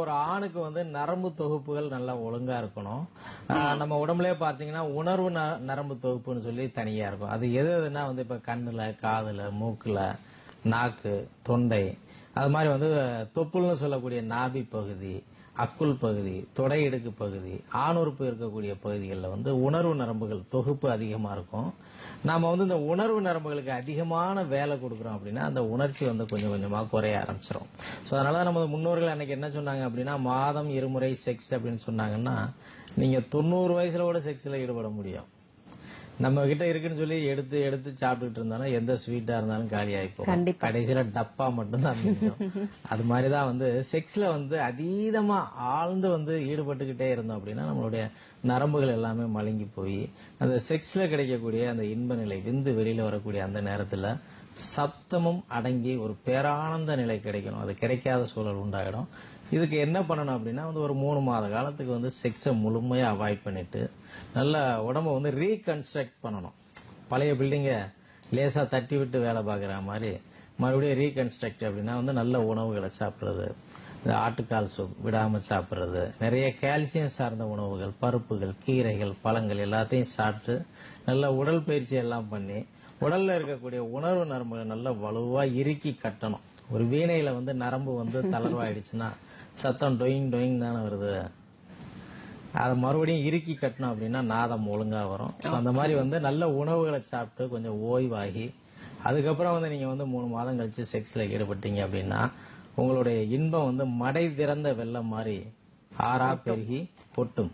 ஒரு ஆணுக்கு வந்து நரம்பு தொகுப்புகள் நல்லா ஒழுங்கா இருக்கணும். நம்ம உடம்புலயே பாத்தீங்கன்னா உணர்வு நரம்பு தொகுப்புன்னு சொல்லி தனியா இருக்கும். அது எது எதுனா வந்து இப்ப கண்ணுல காதுல மூக்குல நாக்கு தொண்டை அது மாதிரி வந்து தொப்புள்னு சொல்லக்கூடிய நாபி பகுதி அக்குள் பகுதி தொடை இடுக்கு பகுதி ஆணுறுப்பு இருக்கக்கூடிய பகுதிகளில் வந்து உணர்வு நரம்புகள் தொகுப்பு அதிகமா இருக்கும். நாம வந்து இந்த உணர்வு நரம்புகளுக்கு அதிகமான வேலை கொடுக்குறோம் அப்படின்னா அந்த உணர்ச்சி வந்து கொஞ்சம் கொஞ்சமா குறைய ஆரம்பிச்சிடும் ஸோ அதனால நம்ம முன்னோர்கள் அன்னைக்கு என்ன சொன்னாங்க அப்படின்னா மாதம் இருமுறை செக்ஸ் அப்படின்னு சொன்னாங்கன்னா நீங்க தொண்ணூறு வயசுல கூட செக்ஸ்ல ஈடுபட முடியும். நம்ம கிட்ட இருக்குன்னு சொல்லி எடுத்து எடுத்து சாப்பிட்டுட்டு இருந்தாலும் எந்த ஸ்வீட்டா இருந்தாலும் காலி கண்டிப்பா. கடைசியில டப்பா மட்டும்தான் அது மாதிரிதான் வந்து செக்ஸ்ல வந்து அதீதமா ஆழ்ந்து வந்து ஈடுபட்டுக்கிட்டே இருந்தோம் அப்படின்னா நம்மளுடைய நரம்புகள் எல்லாமே மழுங்கி போய் அந்த செக்ஸ்ல கிடைக்கக்கூடிய அந்த இன்ப நிலை விந்து வெளியில வரக்கூடிய அந்த நேரத்துல சப்தமும் அடங்கி ஒரு பேரானந்த நிலை கிடைக்கணும். அது கிடைக்காத சூழல் உண்டாகிடும் இதுக்கு என்ன பண்ணணும் அப்படின்னா வந்து ஒரு மூணு மாத காலத்துக்கு வந்து செக்ஸை முழுமையாக அவாய்ட் பண்ணிட்டு நல்ல உடம்ப வந்து ரீகன்ஸ்ட்ரக்ட் பண்ணணும். பழைய பில்டிங்கை லேசாக தட்டி விட்டு வேலை பார்க்குற மாதிரி மறுபடியும் ரீகன்ஸ்ட்ரக்ட் அப்படின்னா வந்து நல்ல உணவுகளை சாப்பிட்றது இந்த ஆட்டுக்கால் சூப் விடாமல் சாப்பிட்றது நிறைய கால்சியம் சார்ந்த உணவுகள் பருப்புகள் கீரைகள் பழங்கள் எல்லாத்தையும் சாப்பிட்டு நல்ல உடல் பயிற்சி எல்லாம் பண்ணி உடல்ல இருக்கக்கூடிய உணர்வு நரம்புகளை நல்லா வலுவா இறுக்கி கட்டணும். ஒரு வீணையில வந்து நரம்பு வந்து தளர்வாயிடுச்சுன்னா சத்தம் டொயிங் டொயிங் தானே வருது. அதை மறுபடியும் இறுக்கி கட்டணும் அப்படின்னா நாதம் ஒழுங்கா வரும். அந்த மாதிரி வந்து நல்ல உணவுகளை சாப்பிட்டு கொஞ்சம் ஓய்வாகி அதுக்கப்புறம் வந்து நீங்க வந்து மூணு மாதம் கழிச்சு செக்ஸ்ல ஈடுபட்டீங்க அப்படின்னா உங்களுடைய இன்பம் வந்து மடை திறந்த வெள்ளம் மாதிரி ஆறா பெருகி பொட்டும்.